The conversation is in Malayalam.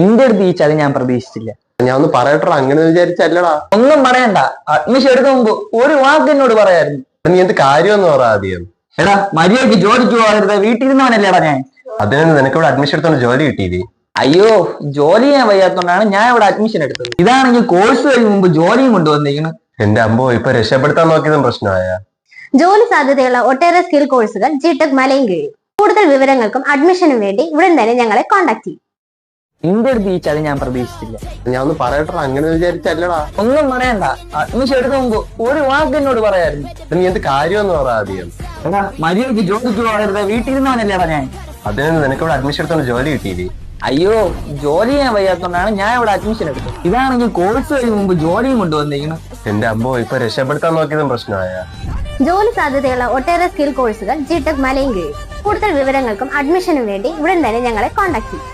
നിന്റെ അടുത്ത് ഈ ചതി ഞാൻ പ്രതീക്ഷിച്ചില്ല. ഞാൻ ഒന്ന് പറയട്ടോ അങ്ങനെ വിചാരിച്ചല്ലടാ. ഒന്നും പറയണ്ട. അഡ്മിഷൻ എടുക്കുന്ന മുമ്പ് ഒരു വാക്ക് എന്നോട് പറയായിരുന്നു. നീ എന്ത് കാര്യമെന്ന് പറ ആദ്യം. എടാ മര്യാദയ്ക്ക് ജോലിക്ക് പോകരുത് വീട്ടിൽ ഇരുന്നവനല്ലേടാ ഞാൻ? അതിനൊന്നും നിനക്ക് ഇവിടെ അഡ്മിഷൻ എടുത്തോണ്ട് ജോലി കിട്ടിയത് അയ്യോ ജോലി ചെയ്യാൻ വയ്യാത്തോണ്ടാണ് ഞാൻ ഇവിടെ അഡ്മിഷൻ എടുത്തത്. ഇതാണെങ്കിൽ കോഴ്സ് കഴിഞ്ഞ മുമ്പ് ജോലിയും കൊണ്ടുവന്നിരിക്കുന്നത് എന്റെ അമ്പോ ഇപ്പൊ രക്ഷപ്പെടുത്താൻ നോക്കിയതും പ്രശ്നമായ. ജോലി സാധ്യതയുള്ള ഒട്ടേറെ സ്കിൽ കോഴ്സുകൾ ജിടെക് മലയും കീഴിൽ കൂടുതൽ വിവരങ്ങൾക്കും അഡ്മിഷനും വേണ്ടി ഉടൻ തന്നെ ഞങ്ങളെ കോൺടാക്ട് ചെയ്യും. നിന്റെ അടുത്ത് ഈ അത് ഞാൻ പ്രതീക്ഷിച്ചില്ല. ഞാൻ ഒന്ന് പറയട്ടോ അങ്ങനെ വിചാരിച്ചല്ലടാ. ഒന്നും പറയണ്ട. അഡ്മിഷൻ എടുക്കുന്ന മുമ്പ്. ഒരു വാക്ക് എന്നോട് പറയായിരുന്നു. നീ എന്ത് കാര്യമെന്ന് പറ ആദ്യം. എടാ മര്യാദയ്ക്ക് ജോലിക്ക് പോകരുത് വീട്ടിൽ ഇരുന്നവനല്ലേടാ ഞാൻ. അതിനൊന്നും നിനക്ക് ഇവിടെ അഡ്മിഷൻ എടുത്തോണ്ട് ജോലി കിട്ടിയില്ലേ? അയ്യോ ജോലി ചെയ്യാൻ വയ്യാത്തോണ്ടാണ് ഞാൻ ഇവിടെ അഡ്മിഷൻ എടുത്തത്. ഇതാണെങ്കിൽ കോഴ്സ് കഴിഞ്ഞ മുമ്പ് ജോലിയും കൊണ്ടുവന്നിരിക്കണം എന്റെ അമ്മോ ഇപ്പൊ രക്ഷപ്പെടുത്താൻ നോക്കിയതും പ്രശ്നമായ. ജോലി സാധ്യതയുള്ള ഒട്ടേറെ സ്കിൽ കോഴ്സുകൾ ജിടെക് മലയും കീഴിൽ കൂടുതൽ വിവരങ്ങൾക്കും അഡ്മിഷനും വേണ്ടി ഉടൻ തന്നെ ഞങ്ങളെ കോൺടാക്ട് ചെയ്യും.